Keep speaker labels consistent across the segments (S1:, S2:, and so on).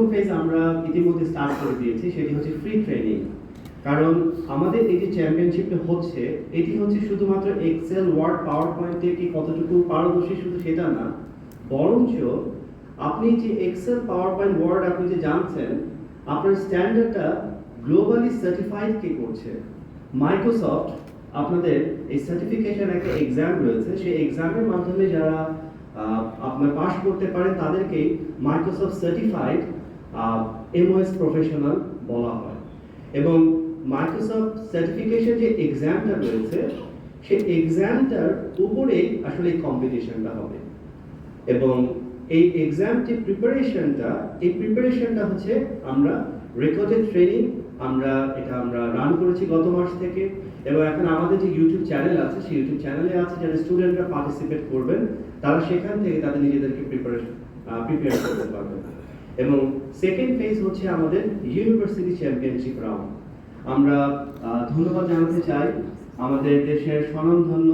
S1: প্রথম ফেজ আমরা ইতিমধ্যে স্টার্ট করে দিয়েছি, সেটি হচ্ছে ফ্রি ট্রেনিং কারণ আমাদের এই যে চ্যাম্পিয়নশিপটা হচ্ছে, এটি হচ্ছে শুধুমাত্র এক্সেল ওয়ার্ড পাওয়ার পয়েন্টে কি কতটুকু পারদর্শী শুধু সেটা না, বরঞ্চ আপনি যে এক্সেল পাওয়ার পয়েন্ট ওয়ার্ড আপনি যে জানছেন, আপনার স্ট্যান্ডার্ডটা গ্লোবালি সার্টিফাইড কে করছে? মাইক্রোসফট আপনাদের এই সার্টিফিকেশন একটা এক্সাম রয়েছে, সেই এক্সামের মাধ্যমে যারা আপনার পাস করতে পারেন তাদেরকেই মাইক্রোসফট সার্টিফাইড এমওএস প্রফেশনাল বলা হয়। এবং মাইক্রোসফট সার্টিফিকেশন যে এক্সামটা রয়েছে, সেই এক্সামটার উপরেই আসলে কম্পিটিশনটা হবে। এবং এই এক্সাম যে প্রিপারেশনটা এই প্রিপারেশনটা হচ্ছে আমরা রেকর্ডেড ট্রেনিং আমরা এটা আমরা রান করেছি গত মাস থেকে। এবং এখন আমাদের যে ইউটিউব চ্যানেল আছে, সেই ইউটিউব চ্যানেলে আছে যারা স্টুডেন্টরা পার্টিসিপেট করবেন, তারা সেখান থেকে তাদের নিজেদেরকে প্রিপারেশন প্রিপেয়ার করতে পারবেন। এবং সেকেন্ড ফেজ হচ্ছে আমাদের ইউনিভার্সিটি চ্যাম্পিয়নশিপ রাউন্ড আমরা ধন্যবাদ জানাতে চাই আমাদের দেশের স্বনামধন্য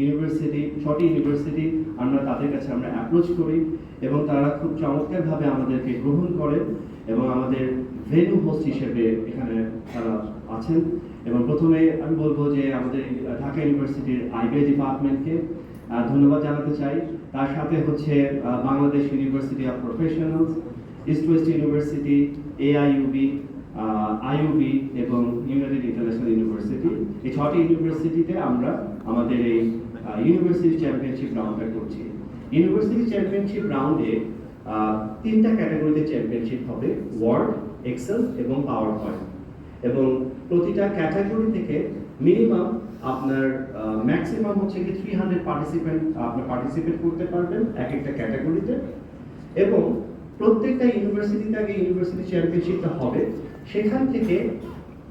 S1: ইউনিভার্সিটি ছটি ইউনিভার্সিটি আমরা তাদের কাছে আমরা অ্যাপ্রোচ করি এবং তারা খুব চমৎকারভাবে আমাদেরকে গ্রহণ করে এবং আমাদের ভেনু হোস্ট হিসেবে এখানে তারা আছেন। এবং প্রথমে আমি বলব যে আমাদের ঢাকা ইউনিভার্সিটির আইবিআই ডিপার্টমেন্টকে ধন্যবাদ জানাতে চাই। তার সাথে হচ্ছে Bangladesh university of professionals. East west university AIUB IUB এবং ইউনাইটেড ইন্টারন্যাশনাল ইউনিভার্সিটি এই ছটি ইউনিভার্সিটিতে আমরা আমাদের এই ইউনিভার্সিটি চ্যাম্পিয়নশিপ রাউন্ডটা করছি। ইউনিভার্সিটি চ্যাম্পিয়নশিপ রাউন্ডে তিনটা ক্যাটাগরিতে চ্যাম্পিয়নশিপ হবে ওয়ার্ড এক্সেল এবং পাওয়ার পয়েন্ট এবং প্রতিটা ক্যাটাগরি থেকে মিনিমাম আপনার ম্যাক্সিমাম হচ্ছে কি থ্রি হান্ড্রেড পার্টিসিপেন্ট আপনার পার্টিসিপেট করতে পারবেন এক একটা ক্যাটাগরিতে এবং প্রত্যেকটা ইউনিভার্সিটিতে আগে ইউনিভার্সিটি চ্যাম্পিয়নশিপটা হবে। সেখান থেকে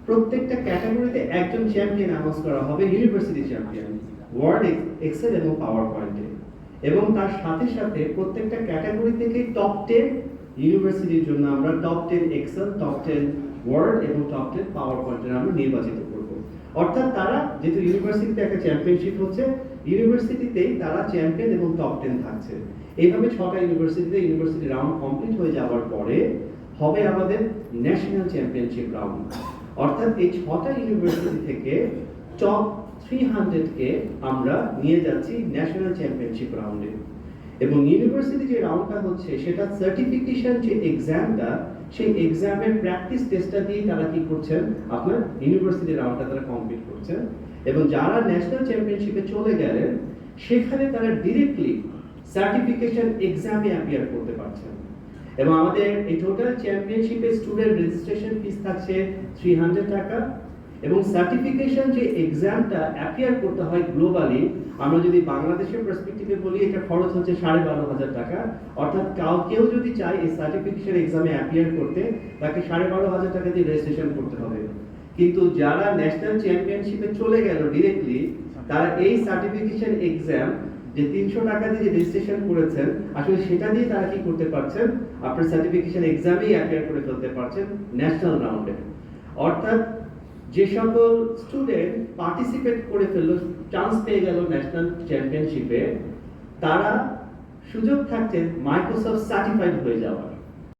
S1: প্রত্যেকটা ক্যাটাগরিতে একজন চ্যাম্পিয়ন অ্যানাউন্স করা হবে ইউনিভার্সিটি চ্যাম্পিয়ন ওয়ার্ড এক্সেল এবং পাওয়ার পয়েন্টে এবং তার সাথে সাথে প্রত্যেকটা ক্যাটাগরি থেকে টপ টেন ইউনিভার্সিটির জন্য আমরা top ten Excel top ten Word এবং টপ টেন পাওয়ার পয়েন্টের আমরা নির্বাচিত অর্থাৎ তারা যেহেতু ইউনিভার্সিটিতে একটা চ্যাম্পিয়নশিপ হচ্ছে ইউনিভার্সিটিতেই তারা চ্যাম্পিয়ন এবং টপ টেন থাকছে। এইভাবে ছটা ইউনিভার্সিটিতে ইউনিভার্সিটি রাউন্ড কমপ্লিট হয়ে যাওয়ার পরে হবে আমাদের ন্যাশনাল চ্যাম্পিয়নশিপ রাউন্ড অর্থাৎ এই ছটা ইউনিভার্সিটি থেকে টপ থ্রি হান্ড্রেডকে আমরা নিয়ে যাচ্ছি ন্যাশনাল চ্যাম্পিয়নশিপ রাউন্ডে এবং ইউনিভার্সিটি যে রাউন্ডটা হচ্ছে, সেটা সার্টিফিকেশন যে এক্সামটা সেই এক্সামের প্র্যাকটিস টেস্টটা দিয়ে তারা কি করছেন? আপনার ইউনিভার্সিটি রাউন্ডটা তারা কমপ্লিট করছেন। এবং যারা ন্যাশনাল চ্যাম্পিয়নশিপে চলে গেলেন, সেখানে তারা ডিরেক্টলি সার্টিফিকেশন এক্সামে অ্যাপিয়ার করতে পারছেন। এবং আমাদের এই টোটাল চ্যাম্পিয়নশিপে স্টুডেন্ট রেজিস্ট্রেশন ফিস থাকছে থ্রি হান্ড্রেড টাকা। এবং সার্টিফিকেশন যে এক্সামটা অ্যাপিয়ার করতে হয় গ্লোবালি আমরা যদি বাংলাদেশের পার্সপেক্টিভে বলি, এটা খরচ হচ্ছে সাড়ে বারো হাজার টাকা। অর্থাৎ কাউ কেউ যদি চায় এই সার্টিফিকেশন এক্সামে অ্যাপিয়ার করতে, তাকে সাড়ে বারো হাজার টাকা দিয়ে রেজিস্ট্রেশন করতে হবে। কিন্তু যারা ন্যাশনাল চ্যাম্পিয়নশিপে চলে গেল ডিরেক্টলি তারা এই সার্টিফিকেশন এক্সাম যে তিনশো টাকা দিয়ে রেজিস্ট্রেশন করেছেন, আসলে সেটা দিয়ে তারা কি করতে পারছেন? আপনার সার্টিফিকেশন এক্সামেই অ্যাপিয়ার করে ফেলতে পারছেন ন্যাশনাল রাউন্ডে অর্থাৎ যে সকল স্টুডেন্ট পার্টিসিপেট করে ফেলল চান্স পেয়ে গেল ন্যাশনাল চ্যাম্পিয়নশিপে তারা সুযোগ থাকছে মাইক্রোসফট সার্টিফাইড হয়ে যাওয়ার।